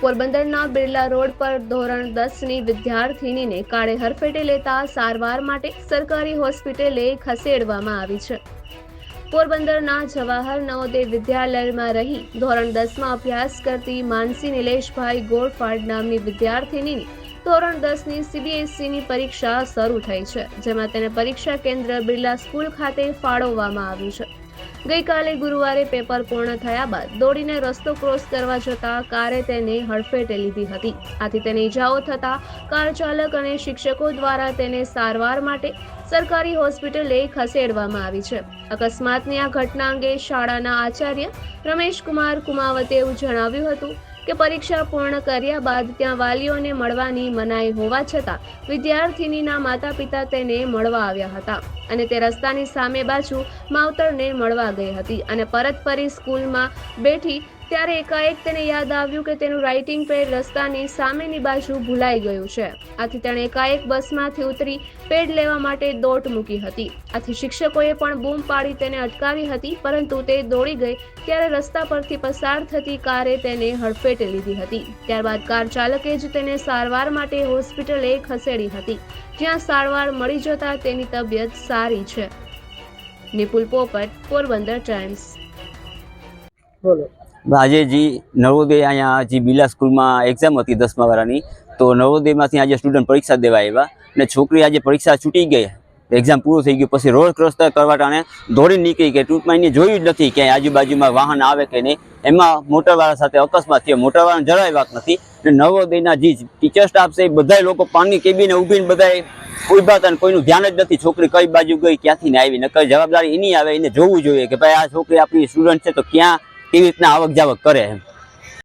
પોરબંદરના બિરલા રોડ પર ધોરણ દસની વિદ્યાર્થિનીને કાળે હરફેટે લેતા સારવાર માટે સરકારી હોસ્પિટલે ખસેડવામાં આવી છે. પોરબંદરના જવાહર નવોદય વિદ્યાલયમાં રહી ધોરણ દસમાં અભ્યાસ કરતી માનસી નિલેશભાઈ ગોળફાડ નામની વિદ્યાર્થિનીની ધોરણ દસની સીબીએસઈની પરીક્ષા શરૂ થઈ છે, જેમાં તેને પરીક્ષા કેન્દ્ર બિરલા સ્કૂલ ખાતે ફાળવવામાં આવ્યું છે. ગઈકાલે ગુરુવારે પેપર પૂર્ણ થયા બાદ દોડીને રસ્તો ક્રોસ કરવા જતા કારે તેને હડફેટે લીધી હતી. આથી તેને ઈજાઓ થતા કાર ચાલક અને શિક્ષકો દ્વારા તેને સારવાર માટે સરકારી હોસ્પિટલે ખસેડવામાં આવી છે. અકસ્માતની આ ઘટના અંગે શાળાના આચાર્ય રમેશ કુમાર કુમાવતે જણાવ્યું હતું કે પરીક્ષા પૂર્ણ કર્યા બાદ ત્યાં વાલીઓને મળવાની મનાઈ હોવા છતાં વિદ્યાર્થિનીના માતા પિતા તેને મળવા આવ્યા હતા અને તે રસ્તાની સામે બાજુ માવતરને મળવા ગઈ હતી અને પરત ફરી સ્કૂલમાં બેઠી ત્યારે એકાએક તેને યાદ આવ્યું કે તેનું રાઇટિંગ પેડ રસ્તાની સામેની બાજુ ભૂલાઈ ગયું છે. આથી તેણે એકાએક બસમાંથી ઉતરી પેડ લેવા માટે દોટ મૂકી હતી. આથી શિક્ષકોએ પણ બૂમ પાડી તેને અટકાવી હતી, પરંતુ તે દોડી ગઈ ત્યારે રસ્તા પરથી પસાર થતી કારે તેને હડફેટે લીધી હતી. ત્યારબાદ કાર ચાલકે જ તેને સારવાર માટે હોસ્પિટલે ખસેડી હતી. જ્યાં સારવાર મળી જતા તેની તબિયત સારી છે. નિપુલ પોપટ, પોરબંદર ટાઈમ્સ. બોલો. આજે જે નવોદય અહીંયા જે બિલા સ્કૂલમાં એક્ઝામ હતી દસમા વાળાની, તો નવોદયમાંથી આજે સ્ટુડન્ટ પરીક્ષા દેવા આવ્યા અને છોકરી આજે પરીક્ષા છૂટી ગઈ. એક્ઝામ પૂરું થઈ ગયું, પછી રોડ ક્રોસ કરવા ટાણે દોડી નીકળી ગઈ. ટૂંકમાં એને જોયું જ નથી કે આજુબાજુમાં વાહન આવે કે નહીં. એમાં મોટરવાળા સાથે અકસ્માત થયો. મોટરવાળાને જરાય વાત નથી. અને નવોદયના જે ટીચર સ્ટાફ છે એ બધા લોકો પાણી કેબીને ઊભીને બધા ઊભા હતા કોઈનું ધ્યાન જ નથી. છોકરી કઈ બાજુ ગઈ, ક્યાંથી ને આવી? નકર જવાબદારી એની આવે, એને જોવું જોઈએ કે ભાઈ આ છોકરી આપણી સ્ટુડન્ટ છે, તો ક્યાં કેવી રીતના આવક જાવક કરે એમ.